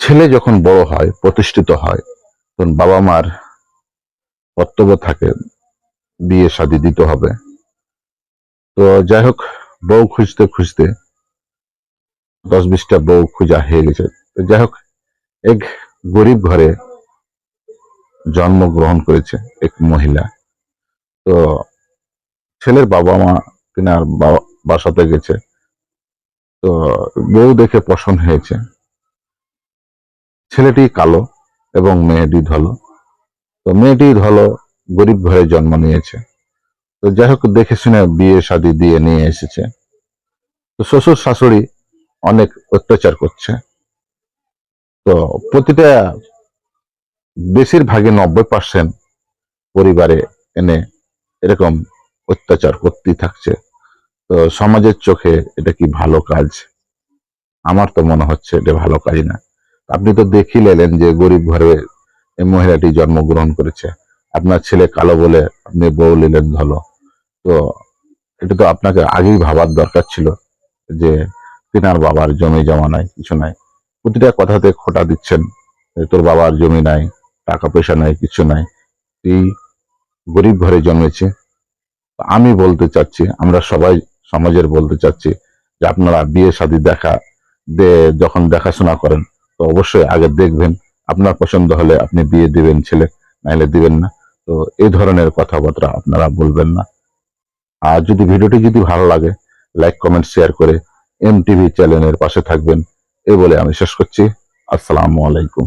ছেলে যখন বড় হয়, প্রতিষ্ঠিত হয়, তখন বাবা মার কর্তব্য থাকে বিয়ে শাদি দিতে হবে। তো যাই হোক, বউ খুঁজতে খুঁজতে দশ বিশটা বউ খুঁজা হয়ে গেছে। যাই হোক, এক গরিব ঘরে জন্মগ্রহণ করেছে এক মহিলা। তো ছেলের বাবা মা তিনার বাসাতে গেছে। তো বউ দেখে পছন্দ হয়েছে। ছেলেটি কালো এবং মেয়েটি ধলো। তো মেয়েটি ধলো, গরিব ঘরে জন্ম নিয়েছে। তো যাই হোক, দেখে শুনে বিয়ে শাদী দিয়ে নিয়ে এসেছে। তো শ্বশুর শাশুড়ি অনেক অত্যাচার করছে। তো প্রতিটা বেশিরভাগে নব্বই পার্সেন্ট পরিবারে এনে এরকম অত্যাচার করতেই থাকছে। তো সমাজের চোখে এটা কি ভালো কাজ? আমার তো মনে হচ্ছে এটা ভালো কাজ না। আপনি তো দেখি লেলেন যে গরিব ঘরে এই মহিলাটি জন্মগ্রহণ করেছে। আপনার ছেলে কালো বলে আপনি বউ নিলেন ধলো তো এটা তো আপনাকে আগেই ভাবার দরকার ছিল যে তিনার বাবার জমি জমা নাই, কিছু নাই। প্রতিটা কথাতে খোটা দিচ্ছেন তোর বাবার জমি নাই, টাকা পয়সা নাই, কিছু নাই। এই গরিব ঘরে জন্মেছে। আমি বলতে চাচ্ছি, আমরা সবাই সমাজের বলতে চাচ্ছি যে আপনারা বিয়ে শাদী দেখা যখন দেখাশোনা করেন তো অবশ্যই আগে দেখবেন। আপনার পছন্দ হলে আপনি বিয়ে দিবেন ছেলে, নাইলে দিবেন না। তো এই ধরনের কথাবার্তা আপনারা বলবেন না। আর যদি ভিডিওটি যদি ভালো লাগে, লাইক, কমেন্ট, শেয়ার করে এম টিভি চ্যানেলের পাশে থাকবেন। এই বলে আমি শেষ করছি। আসসালামু আলাইকুম।